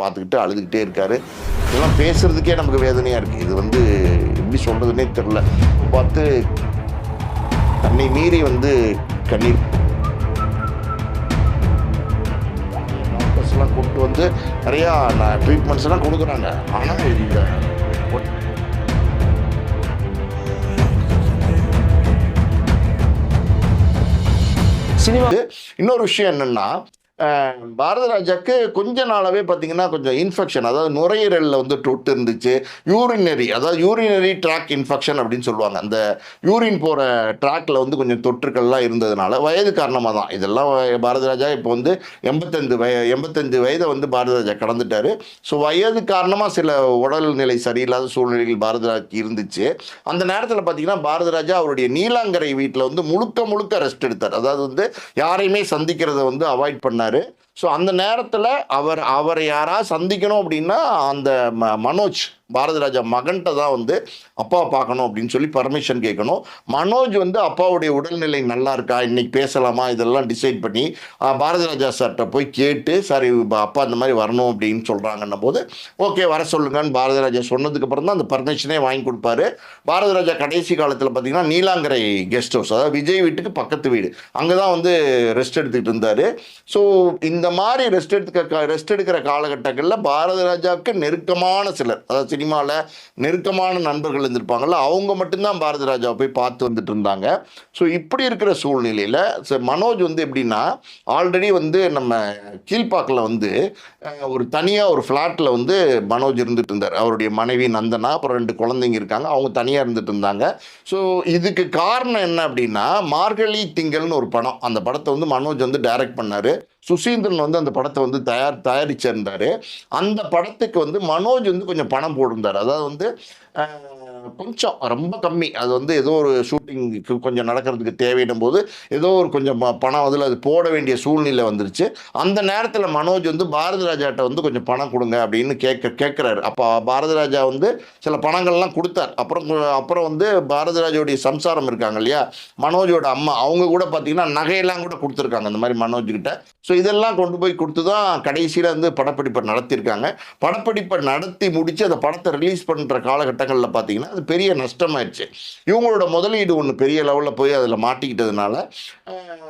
பார்த்துக்கிட்டு அழுதுகிட்டே இருக்காரு. இதெல்லாம் பேசுறதுக்கே நமக்கு வேதனையாக இருக்குது இது வந்து எப்படி சொல்கிறதுனே தெரில பார்த்து தன்னை மீறி வந்து கண்ணீர் டாக்டர்ஸ்லாம் கூப்பிட்டு வந்து நிறையா ட்ரீட்மெண்ட்ஸ் எல்லாம் கொடுக்குறாங்க. ஆனால் இந்த சினிமா இன்னொரு விஷயம் என்னன்னா பாரத ராஜாக்கு கொஞ்ச நாளாகவே பார்த்தீங்கன்னா கொஞ்சம் இன்ஃபெக்ஷன் அதாவது நுரையீரலில் வந்து தொட்டு இருந்துச்சு. யூரினரி அதாவது யூரினரி ட்ராக் இன்ஃபெக்ஷன் அப்படின்னு சொல்லுவாங்க. அந்த யூரின் போகிற ட்ராக்கில் வந்து கொஞ்சம் தொற்றுக்கள்லாம் இருந்ததுனால வயது காரணமாக தான் இதெல்லாம் பாரத ராஜா இப்போ வந்து எண்பத்தஞ்சு வய எண்பத்தஞ்சு வயதை வந்து பாரத ராஜா கடந்துட்டாரு. ஸோ வயது காரணமாக சில உடல்நிலை சரியில்லாத சூழ்நிலைகள் பாரத ராஜாக்கு இருந்துச்சு. அந்த நேரத்தில் பார்த்தீங்கன்னா பாரத ராஜா அவருடைய நீலாங்கரை வீட்டில் வந்து முழுக்க முழுக்க ரெஸ்ட் எடுத்தார். அதாவது வந்து யாரையுமே சந்திக்கிறத வந்து அவாய்ட் பண்ணார் ஸோ அந்த நேரத்தில் அவர் அவரை யாராவது சந்திக்கணும் அப்படின்னா அந்த ம மனோஜ் பாரதிராஜா மகன்கிட்ட தான் வந்து அப்பா பார்க்கணும் அப்படின்னு சொல்லி பர்மிஷன் கேட்கணும். மனோஜ் வந்து அப்பாவுடைய உடல்நிலை நல்லா இருக்கா? இன்றைக்கி பேசலாமா? இதெல்லாம் டிசைட் பண்ணி பாரதிராஜா பாரத ராஜா சார்கிட்ட போய் கேட்டு சார் அப்பா இந்த மாதிரி வரணும் அப்படின்னு சொல்கிறாங்கன்னும் போது ஓகே வர சொல்லுங்கன்னு பாரதிராஜா ராஜா தான் அந்த பர்மிஷனே வாங்கி கொடுப்பாரு. பாரத ராஜா கடைசி காலத்தில் பார்த்தீங்கன்னா நீலாங்கரை கெஸ்ட் ஹவுஸ் அதாவது விஜய் வீட்டுக்கு பக்கத்து வீடு. அங்கே தான் வந்து ரெஸ்ட் எடுத்துக்கிட்டு இருந்தார். ஸோ இந்த மாதிரி ரெஸ்ட் எடுத்துக்க ரெஸ்ட் எடுக்கிற காலகட்டங்களில் பாரத ராஜாவுக்கு நெருக்கமான சிலர் அதாவது சினிமாவில் நெருக்கமான நண்பர்கள் இருந்திருப்பாங்கல்ல அவங்க மட்டும்தான் பாரத ராஜாவை போய் பார்த்து வந்துட்டு இருந்தாங்க. ஸோ இப்படி இருக்கிற சூழ்நிலையில் மனோஜ் வந்து எப்படின்னா ஆல்ரெடி வந்து நம்ம கீழ்ப்பாக்கில் வந்து ஒரு தனியாக ஒரு ஃப்ளாட்டில் வந்து மனோஜ் இருந்துட்டு இருந்தார். அவருடைய மனைவி நந்தனா அப்புறம் ரெண்டு குழந்தைங்க இருக்காங்க அவங்க தனியாக இருந்துட்டு இருந்தாங்க. ஸோ இதுக்கு காரணம் என்ன அப்படின்னா மார்கழி திங்கள்னு ஒரு படம் அந்த படத்தை வந்து மனோஜ் வந்து டைரக்ட் பண்ணார். சுசீந்திரன் வந்து அந்த படத்தை வந்து தயார் தயாரிச்சிருந்தார். அந்த படத்துக்கு வந்து மனோஜ் வந்து கொஞ்சம் பணம் போட்டிருந்தார். அதாவது வந்து கொஞ்சம் ரொம்ப கம்மி. அது வந்து ஏதோ ஒரு ஷூட்டிங்க்கு கொஞ்சம் நடக்கிறதுக்கு தேவையிடும் போது ஏதோ ஒரு கொஞ்சம் பணம் அதில் அது போட வேண்டிய சூழ்நிலை வந்துருச்சு. அந்த நேரத்தில் மனோஜ் வந்து பாரதி ராஜாட்ட வந்து கொஞ்சம் பணம் கொடுங்க அப்படின்னு கேட்க கேட்குறாரு. அப்போ பாரதி ராஜா வந்து சில பணங்கள்லாம் கொடுத்தார். அப்புறம் அப்புறம் வந்து பாரத ராஜாவுடைய சம்சாரம் இருக்காங்க இல்லையா? மனோஜோட அம்மா அவங்க கூட பார்த்தீங்கன்னா நகையெல்லாம் கூட கொடுத்துருக்காங்க அந்த மாதிரி மனோஜ்கிட்ட ஸோ இதெல்லாம் கொண்டு போய் கொடுத்து தான் கடைசியில் வந்து படப்பிடிப்பை நடத்தியிருக்காங்க. படப்பிடிப்பை நடத்தி முடித்து அந்த படத்தை ரிலீஸ் பண்ணுற காலகட்டங்களில் பார்த்தீங்கன்னா அது பெரிய நஷ்டமாயிடுச்சு. இவங்களோட முதலீடு ஒன்று பெரிய லெவலில் போய் அதில் மாட்டிக்கிட்டதுனால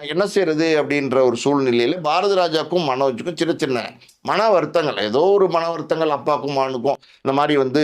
என்ன செய்யறது அப்படின்ற ஒரு சூழ்நிலையில் பாரத ராஜாக்கும் மனோஜுக்கும் சின்ன சின்ன மன வருத்தங்கள். ஏதோ ஒரு மன வருத்தங்கள் அப்பாக்கும் மகனுக்கும் இந்த மாதிரி வந்து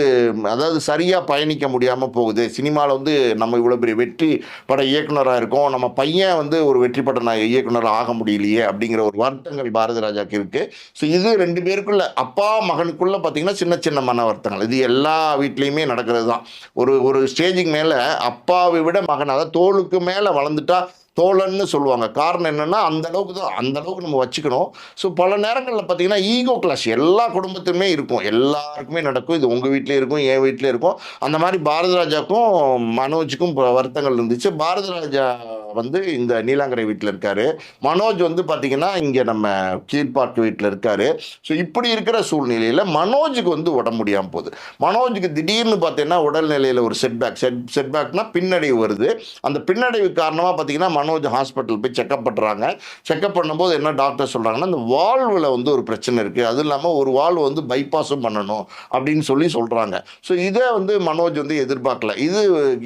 அதாவது சரியாக பயணிக்க முடியாமல் போகுது. சினிமாவில் வந்து நம்ம இவ்வளோ பெரிய வெற்றி பட இயக்குனராக இருக்கோம். நம்ம பையன் வந்து ஒரு வெற்றி பட இயக்குனர் ஆக முடியலையே அப்படிங்கிற ஒரு வருத்தங்கள் பாரதி ராஜாக்கு இருக்குது ஸோ இது ரெண்டு பேருக்குள்ள அப்பா மகனுக்குள்ளே பார்த்தீங்கன்னா சின்ன சின்ன மன வருத்தங்கள். இது எல்லா வீட்லேயுமே நடக்கிறது தான் ஒரு ஒரு ஸ்டேஜுக்கு மேலே அப்பாவை விட மகன் அதாவது தோளுக்கு மேலே வளர்ந்துட்டா தோழன்னு சொல்லுவாங்க. காரணம் என்னென்னா அந்த அளவுக்கு தான் அந்த அளவுக்கு நம்ம வச்சுக்கணும். ஸோ பல நேரங்களில் பார்த்தீங்கன்னா ஈகோ கிளாஷ் எல்லா குடும்பத்துலையுமே இருக்கும். எல்லாருக்குமே நடக்கும். இது உங்கள் வீட்லேயும் இருக்கும் என் வீட்லேயும் இருக்கும். அந்த மாதிரி பாரதராஜாக்கும் மனோஜுக்கும் ப- வருத்தங்கள் இருந்துச்சு. பாரத ராஜா வந்து இந்த நீலாங்கரை வீட்டில் இருக்காரு. மனோஜ் வந்து பார்த்தீங்கன்னா இங்கே நம்ம கீழ்பார்க்கு வீட்டில் இருக்காரு. ஸோ இப்படி இருக்கிற சூழ்நிலையில் மனோஜுக்கு வந்து உடம்பு முடியாமல் போகுது. மனோஜுக்கு திடீர்னு பார்த்தீங்கன்னா உடல்நிலையில் ஒரு செட்பேக் செட் செட்பேக்னா பின்னடைவு வருது. அந்த பின்னடைவு காரணமாக பார்த்தீங்கன்னா மனோஜ் ஹாஸ்பிட்டல் போய் செக்அப் பண்ணுறாங்க செக்அப் பண்ணும்போது என்ன டாக்டர் சொல்கிறாங்கன்னா இந்த வால்வில் வந்து ஒரு பிரச்சனை இருக்குது அதுவும் இல்லாமல் ஒரு வால்வு வந்து பைபாஸும் பண்ணணும். அப்படின்னு சொல்லி சொல்கிறாங்க ஸோ இதை வந்து மனோஜ் வந்து எதிர்பார்க்கல. இது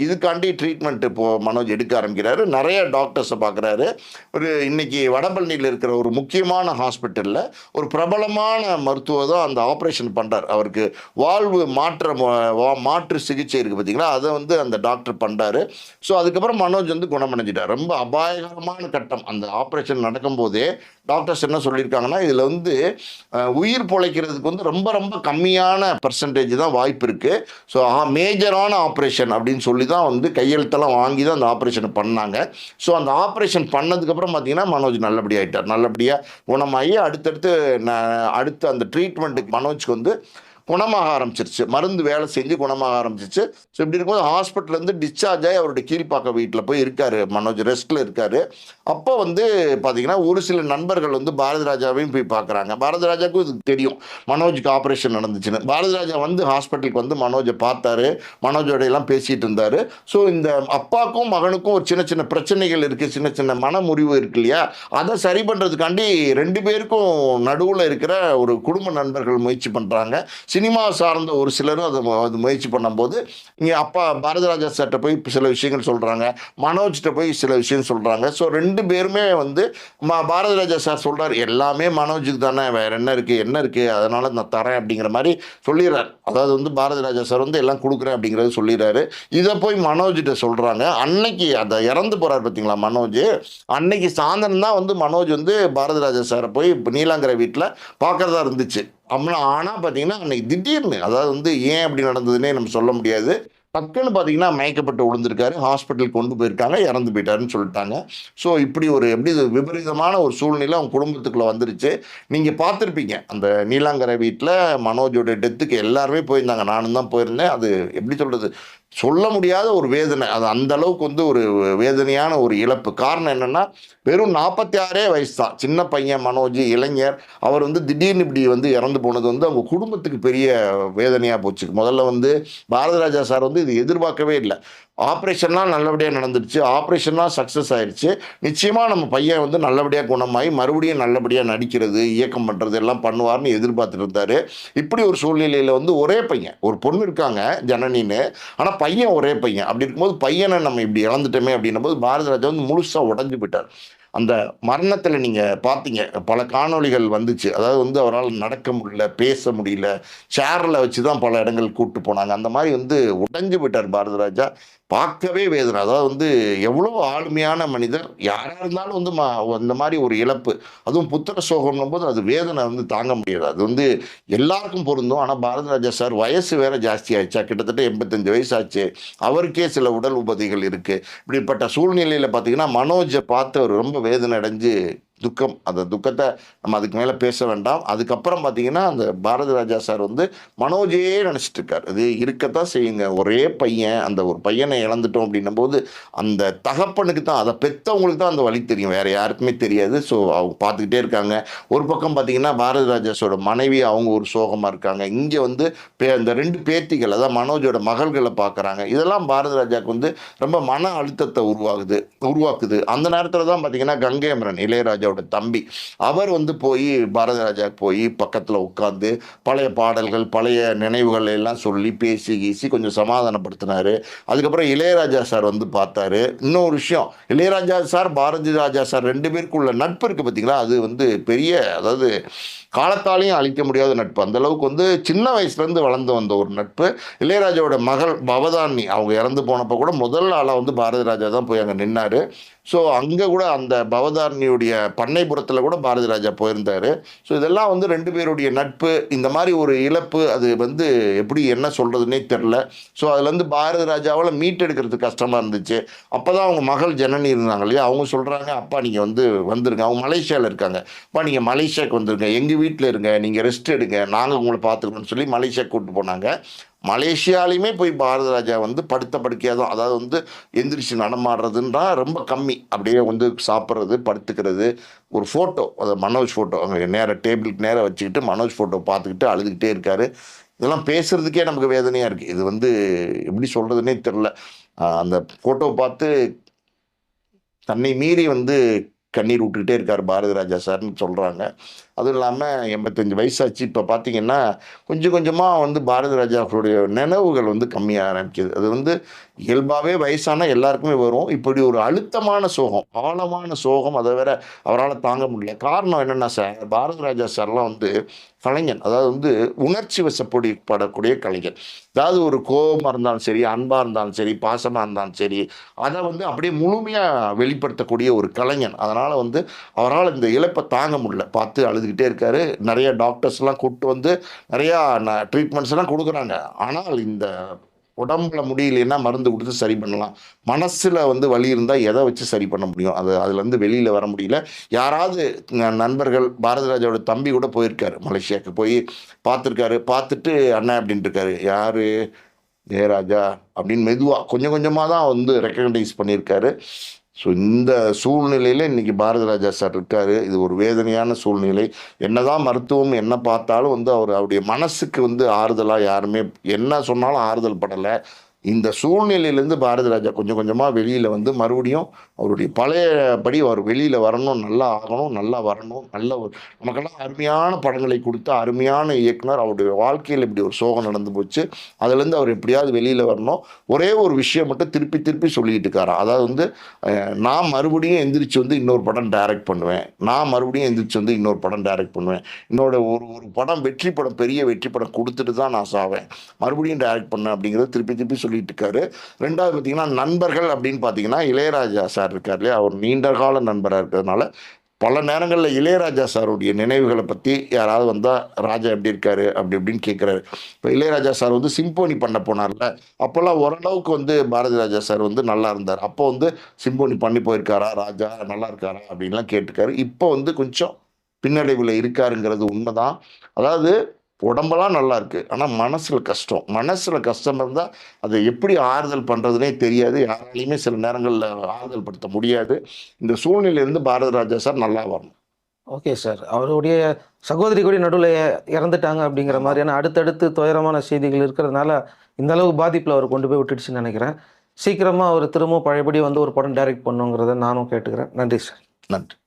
இதுக்காண்டி ட்ரீட்மெண்ட் இப்போது மனோஜ் எடுக்க ஆரம்பிக்கிறாரு. நிறைய டாக்டர்ஸை பார்க்குறாரு. ஒரு இன்றைக்கி வடபழனியில் இருக்கிற ஒரு முக்கியமான ஹாஸ்பிட்டலில் ஒரு பிரபலமான மருத்துவர் தான் அந்த ஆப்ரேஷன் பண்ணுறார் அவருக்கு வாழ்வு மாற்ற வா- மாற்று சிகிச்சை இருக்குது பார்த்தீங்களா? அதை வந்து அந்த டாக்டர் பண்ணுறாரு ஸோ அதுக்கப்புறம் மனோஜ் வந்து குணமடைஞ்சிட்டார். ரொம்ப அபாயகரமான கட்டம். அந்த ஆப்ரேஷன் நடக்கும்போதே டாக்டர்ஸ் என்ன சொல்லியிருக்காங்கன்னா இதில் வந்து உயிர் பொழைக்கிறதுக்கு வந்து ரொம்ப ரொம்ப கம்மியான பர்சன்டேஜ் தான் வாய்ப்பு இருக்குது ஸோ மேஜரான ஆப்ரேஷன் அப்படின்னு சொல்லி தான் வந்து கையெழுத்தெல்லாம் வாங்கி தான் அந்த ஆப்ரேஷனை பண்ணாங்க. ஸோ அந்த ஆப்ரேஷன் பண்ணதுக்கப்புறம் பார்த்தீங்கன்னா மனோஜ் நல்லபடியாக ஆகிட்டார் நல்லபடியாக குணமாகி அடுத்தடுத்து ந- அடுத்து அந்த ட்ரீட்மெண்ட்டுக்கு மனோஜ்க்கு வந்து குணமாக ஆரம்பிச்சிருச்சு. மருந்து வேலை செஞ்சு குணமாக ஆரம்பிச்சிச்சு ஸோ இப்படி இருக்கும்போது ஹாஸ்பிட்டல்லேருந்து டிஸ்சார்ஜ் ஆகி அவருடைய கீழ்ப்பாக்க வீட்டில் போய் இருக்காரு. மனோஜ் ரெஸ்ட்டில் இருக்காரு. அப்போ வந்து பார்த்தீங்கன்னா ஒரு சில நண்பர்கள் வந்து பாரதி ராஜாவையும் போய் பார்க்குறாங்க பாரதி ராஜாவுக்கும் இது தெரியும். மனோஜுக்கு ஆப்ரேஷன் நடந்துச்சுன்னு. பாரதி ராஜா வந்து ஹாஸ்பிட்டலுக்கு வந்து மனோஜை பார்த்தாரு. மனோஜோட எல்லாம் இருந்தார். ஸோ இந்த அப்பாவுக்கும் மகனுக்கும் ஒரு சின்ன சின்ன பிரச்சனைகள் இருக்குது சின்ன சின்ன மன முறிவு இருக்கு இல்லையா? அதை சரி பண்ணுறதுக்காண்டி ரெண்டு பேருக்கும் நடுவில் இருக்கிற ஒரு குடும்ப நண்பர்கள் முயற்சி பண்ணுறாங்க சினிமா சார்ந்த ஒரு சிலரும் அதை அது முயற்சி பண்ணும்போது இங்கே அப்பா பாரதராஜா சார்கிட்ட போய் சில விஷயங்கள் சொல்கிறாங்க மனோஜ்கிட்ட போய் சில விஷயம் சொல்கிறாங்க ஸோ ரெண்டு பேருமே வந்து ம பாரதிராஜா சார் சொல்கிறார் எல்லாமே மனோஜுக்கு தானே வேறு என்ன இருக்குது என்ன இருக்குது அதனால் நான் தரேன் அப்படிங்கிற மாதிரி சொல்லிடுறார். அதாவது வந்து பாரதராஜா சார் வந்து எல்லாம் கொடுக்குறேன் அப்படிங்கிறது சொல்லிடுறாரு. இதை போய் மனோஜ்கிட்ட சொல்கிறாங்க அன்னைக்கு அதை இறந்து போகிறார் பார்த்தீங்களா மனோஜ்? அன்னைக்கு சாயந்தரம் தான் வந்து மனோஜ் வந்து பாரதராஜா சாரை போய் நீலாங்கிற நீலாங்கரை வீட்டில் பார்க்குறதா இருந்துச்சு. அப்படின்னா ஆனால் பார்த்தீங்கன்னா அன்னைக்கு திடீர்னு அதாவது வந்து ஏன் அப்படி நடந்ததுன்னே நம்ம சொல்ல முடியாது. டக்குன்னு பார்த்தீங்கன்னா மயக்கப்பட்டு விழுந்திருக்காரு. ஹாஸ்பிட்டல் கொண்டு போயிருக்காங்க. இறந்து போயிட்டாருன்னு சொல்லிட்டாங்க. ஸோ இப்படி ஒரு எப்படி விபரீதமான ஒரு சூழ்நிலை அவங்க குடும்பத்துக்குள்ளே வந்துருச்சு. நீங்கள் பார்த்துருப்பீங்க. அந்த நீலாங்கரை வீட்டில் மனோஜோட டெத்துக்கு எல்லாருமே போயிருந்தாங்க. நானும் தான் போயிருந்தேன். அது எப்படி சொல்கிறது சொல்ல முடியாத ஒரு வேதனை. அது அந்த அளவுக்கு வந்து ஒரு வேதனையான ஒரு இழப்பு. காரணம் என்னென்னா வெறும் நாற்பத்தி ஆறே வயசு தான் சின்ன பையன் மனோஜ் இளைஞர் அவர் வந்து திடீர்னு இப்படி வந்து இறந்து போனது வந்து அவங்க குடும்பத்துக்கு பெரிய வேதனையாக போச்சு. முதல்ல வந்து பாரதராஜா சார் வந்து இது எதிர்பார்க்கவே இல்லை. ஆப்ரேஷன்லாம் நல்லபடியாக நடந்துடுச்சு. ஆப்ரேஷன்லாம் சக்ஸஸ் ஆயிடுச்சு நிச்சயமாக நம்ம பையன் வந்து நல்லபடியாக குணமாகி மறுபடியும் நல்லபடியாக நடிக்கிறது இயக்கம் பண்ணுறது எல்லாம் பண்ணுவார்னு எதிர்பார்த்துட்ருந்தாரு இப்படி ஒரு சூழ்நிலையில் வந்து ஒரே பையன் ஒரு பொண்ணு இருக்காங்க ஜனனின்னு. ஆனால் பையன் ஒரே பையன். அப்படி இருக்கும்போது பையனை நம்ம இப்படி இழந்துட்டோமே அப்படின்னும் போது பாரதராஜா வந்து முழுசாக உடஞ்சு போயிட்டார். அந்த மரணத்தில் நீங்கள் பார்த்தீங்க பல காணொளிகள் வந்துச்சு. அதாவது வந்து அவரால் நடக்க முடியல பேச முடியல சேரில் வச்சு தான் பல இடங்கள் கூப்பிட்டு போனாங்க. அந்த மாதிரி வந்து உடைஞ்சு போயிட்டார் பாரதராஜா பார்க்கவே வேதனை. அதாவது வந்து எவ்வளோ ஆளுமையான மனிதர் யாராக இருந்தாலும் வந்து மா அந்த மாதிரி ஒரு இழப்பு அதுவும் புத்திர சோகம்னும் போது அது வேதனை வந்து தாங்க முடியாது. அது வந்து எல்லாருக்கும் பொருந்தும். ஆனால் பாரதிராஜா சார் வயசு வேற ஜாஸ்தி ஆயிடுச்சா? கிட்டத்தட்ட எண்பத்தஞ்சு வயசு ஆச்சு அவருக்கே சில உடல் உபதிகள் இருக்குது இப்படிப்பட்ட சூழ்நிலையில் பார்த்தீங்கன்னா மனோஜை பார்த்து அவர் ரொம்ப வேதனை அடைஞ்சு துக்கம். அந்த துக்கத்தை நம்ம அதுக்கு மேலே பேச வேண்டாம். அதுக்கப்புறம் பார்த்தீங்கன்னா அந்த பாரதி ராஜா சார் வந்து மனோஜே நினச்சிட்டு இருக்கார் இது இருக்கத்தான் செய்யுங்க. ஒரே பையன் அந்த ஒரு பையனை இழந்துட்டோம் அப்படின்னும் போது அந்த தகப்பனுக்கு தான் அதை பெற்றவங்களுக்கு தான் அந்த வழி தெரியும். வேறு யாருக்குமே தெரியாது. ஸோ அவங்க பார்த்துக்கிட்டே இருக்காங்க. ஒரு பக்கம் பார்த்தீங்கன்னா பாரதி ராஜாஸோட மனைவி அவங்க ஒரு சோகமாக இருக்காங்க. இங்கே வந்து பே அந்த ரெண்டு பேத்திகள் அதாவது மனோஜோட மகள்களை பார்க்குறாங்க இதெல்லாம் பாரதி ராஜாவுக்கு வந்து ரொம்ப மன அழுத்தத்தை உருவாகுது உருவாக்குது. அந்த நேரத்தில் தான் பார்த்தீங்கன்னா இளையராஜா அவரோட தம்பி. அவர் வந்து போய் பாரதராஜா போய் பக்கத்தில் உட்காந்து பழைய பாடல்கள் பழைய நினைவுகள் எல்லாம் சொல்லி பேசி கீசி கொஞ்சம் சமாதானப்படுத்தினாரு. அதுக்கப்புறம் இளையராஜா சார் வந்து பார்த்தாரு. இன்னொரு விஷயம். இளையராஜா சார் பாரதி ராஜா சார் ரெண்டு பேருக்குள்ள நட்பு இருக்குது பார்த்தீங்களா? அது வந்து பெரிய அதாவது காலத்தாலையும் அழிக்க முடியாத நட்பு. அந்த அளவுக்கு வந்து சின்ன வயசுலேருந்து வளர்ந்து வந்த ஒரு நட்பு. இளையராஜாவோட மகள் பவதானி அவங்க இறந்து போனப்போ கூட முதல் ஆளாக வந்து பாரதி ராஜா தான் போய் அங்கே நின்னார். ஸோ அங்கே கூட அந்த பவதாரணியுடைய பண்ணைபுரத்தில் கூட பாரதி ராஜா போயிருந்தார். ஸோ இதெல்லாம் வந்து ரெண்டு பேருடைய நட்பு இந்த மாதிரி ஒரு இழப்பு அது வந்து எப்படி என்ன சொல்கிறதுனே தெரில ஸோ அதுலேருந்து பாரதி ராஜாவால் மீட்டெடுக்கிறது கஷ்டமாக இருந்துச்சு. அப்போ தான் அவங்க மகள் ஜனனி இருந்தாங்க இல்லையா? அவங்க சொல்கிறாங்க அப்பா நீங்கள் வந்து வந்துருங்க. அவங்க மலேசியாவில் இருக்காங்க. அப்பா நீங்கள் மலேசியாவுக்கு வந்துருங்க. எங்கள் வீட்டில் இருங்க. நீங்கள் ரெஸ்ட் எடுங்க. நாங்கள் உங்களை பார்த்துக்கணும்னு சொல்லி மலேசியா கூப்பிட்டு போனாங்க. மலேசியாலையுமே போய் பாரத ராஜா வந்து படுத்த படுக்கையாக தான் அதாவது வந்து எந்திரிச்சு நடமாடுறதுன்றா ரொம்ப கம்மி. அப்படியே வந்து சாப்பிட்றது படுத்துக்கிறது ஒரு ஃபோட்டோ அது மனோஜ் ஃபோட்டோ அங்கே நேராக டேபிளுக்கு நேராக வச்சுக்கிட்டு மனோஜ் ஃபோட்டோ பார்த்துக்கிட்டு அழுதுகிட்டே இருக்காரு. இதெல்லாம் பேசுகிறதுக்கே நமக்கு வேதனையாக இருக்குது இது வந்து எப்படி சொல்கிறதுனே தெரில அந்த ஃபோட்டோ பார்த்து தன்னை மீறி வந்து கண்ணீர் விட்டுக்கிட்டே இருக்கார் பாரதி ராஜா சார்னு சொல்கிறாங்க அதுவும் இல்லாமல் எண்பத்தஞ்சு வயசாச்சு. இப்போ பார்த்தீங்கன்னா கொஞ்சம் கொஞ்சமாக வந்து பாரதி ராஜாவுடைய நினைவுகள் வந்து கம்மியாக ஆரம்பிக்குது. அது வந்து இயல்பாகவே வயசான எல்லாருக்குமே வரும். இப்படி ஒரு அழுத்தமான சோகம் ஆழமான சோகம் அதை வேற அவரால் தாங்க முடியல. காரணம் என்னென்னா சார் பாரதி ராஜா சார்லாம் வந்து கலைஞன் அதாவது வந்து உணர்ச்சி வசப்படி படக்கூடிய கலைஞர் அதாவது ஒரு கோபமாக இருந்தாலும் சரி அன்பாக இருந்தாலும் சரி பாசமாக இருந்தாலும் சரி அதை வந்து அப்படியே முழுமையாக வெளிப்படுத்தக்கூடிய ஒரு கலைஞன். அதனால் வந்து அவரால் இந்த இழப்பை தாங்க முடியல. பார்த்து அழுது அழுதுகிட்டே இருக்காரு. நிறைய டாக்டர்ஸ்லாம் கூப்பிட்டு வந்து நிறையா ட்ரீட்மெண்ட்ஸ் எல்லாம் கொடுக்குறாங்க. ஆனால் இந்த உடம்புல முடியலன்னா மருந்து கொடுத்து சரி பண்ணலாம். மனசில் வந்து வலி இருந்தால் எதை வச்சு சரி பண்ண முடியும்? அது அதுலேருந்து வெளியில் வர முடியல. யாராவது நண்பர்கள் பாரதிராஜாவோட தம்பி கூட போயிருக்காரு. மலேசியாவுக்கு போய் பார்த்துருக்காரு. பார்த்துட்டு அண்ணன் அப்படின்ட்டு இருக்காரு. யார்? ஜெயராஜா? அப்படின்னு மெதுவாக கொஞ்சம் கொஞ்சமாக தான் வந்து ரெக்கக்னைஸ் பண்ணியிருக்காரு. ஸோ இந்த சூழ்நிலையில் இன்னைக்கு பாரதிராஜா சார் இருக்காரு. இது ஒரு வேதனையான சூழ்நிலை. என்னதான் மருத்துவம் என்ன பார்த்தாலும் வந்து அவர் அவருடைய மனசுக்கு வந்து ஆறுதலாக யாருமே என்ன சொன்னாலும் ஆறுதல் படலை. இந்த சூழ்நிலையிலேருந்து பாரதிராஜா கொஞ்சம் கொஞ்சமாக வெளியில் வந்து மறுபடியும் அவருடைய பழையபடி அவர் வெளியில் வரணும் நல்லா ஆகணும் நல்லா வரணும் நல்ல ஒரு நமக்கெல்லாம் அருமையான படங்களை கொடுத்த அருமையான இயக்குனர் அவருடைய வாழ்க்கையில் இப்படி ஒரு சோகம் நடந்து போச்சு. அதுலேருந்து அவர் எப்படியாவது வெளியில் வரணும். ஒரே ஒரு விஷயம் மட்டும் திருப்பி திருப்பி சொல்லிக்கிட்டு இருக்காரா? அதாவது வந்து நான் மறுபடியும் எந்திரிச்சு வந்து இன்னொரு படம் டைரக்ட் பண்ணுவேன். நான் மறுபடியும் எந்திரிச்சு வந்து இன்னொரு படம் டைரக்ட் பண்ணுவேன். என்னோட ஒரு ஒரு படம் வெற்றி படம் பெரிய வெற்றி படம் கொடுத்துட்டு தான் நான் சாவேன். மறுபடியும் டைரக்ட் பண்ணேன் அப்படிங்கிறத திருப்பி திருப்பி சொல்லிட்டு இருக்காரு ரெண்டாவது பார்த்தீங்கன்னா நண்பர்கள் அப்படின்னு பார்த்தீங்கன்னா இளையராஜா சார் இருக்கார் இல்லையா? அவர் நீண்ட கால நண்பராக இருக்கிறதுனால பல நேரங்களில் இளையராஜா சாருடைய நினைவுகளை பற்றி யாராவது வந்தால் ராஜா எப்படி இருக்காரு? அப்படி இப்படின்னு கேட்குறாரு இப்போ இளையராஜா சார் வந்து சிம்போனி பண்ண போனார்ல. அப்போல்லாம் ஓரளவுக்கு வந்து பாரதி ராஜா சார் வந்து நல்லா இருந்தார். அப்போ வந்து சிம்போனி பண்ணி போயிருக்காரா? ராஜா நல்லா இருக்காரா? அப்படின்லாம் கேட்டிருக்காரு. இப்போ வந்து கொஞ்சம் பின்னடைவில் இருக்காருங்கிறது உண்மைதான். அதாவது உடம்பெல்லாம் நல்லா இருக்கு. ஆனால் மனசில் கஷ்டம். மனசில் கஷ்டம் இருந்தால் அதை எப்படி ஆறுதல் பண்ணுறதுனே தெரியாது. யாராலையுமே சில நேரங்களில் ஆறுதல் படுத்த முடியாது. இந்த சூழ்நிலையிலேருந்து பாரதி ராஜா சார் நல்லா வரணும். Okay sir. அவருடைய சகோதரி கூட நடுவில் இறந்துட்டாங்க அப்படிங்கிற மாதிரியான அடுத்தடுத்து துயரமான செய்திகள் இருக்கிறதுனால இந்த அளவு பாதிப்பில் அவர் கொண்டு போய் விட்டுடுச்சுன்னு நினைக்கிறேன். சீக்கிரமாக அவர் திரும்பவும் பழையபடி வந்து ஒரு படம் டைரக்ட் பண்ணுங்கிறத நானும் கேட்டுக்கிறேன். நன்றி சார். நன்றி.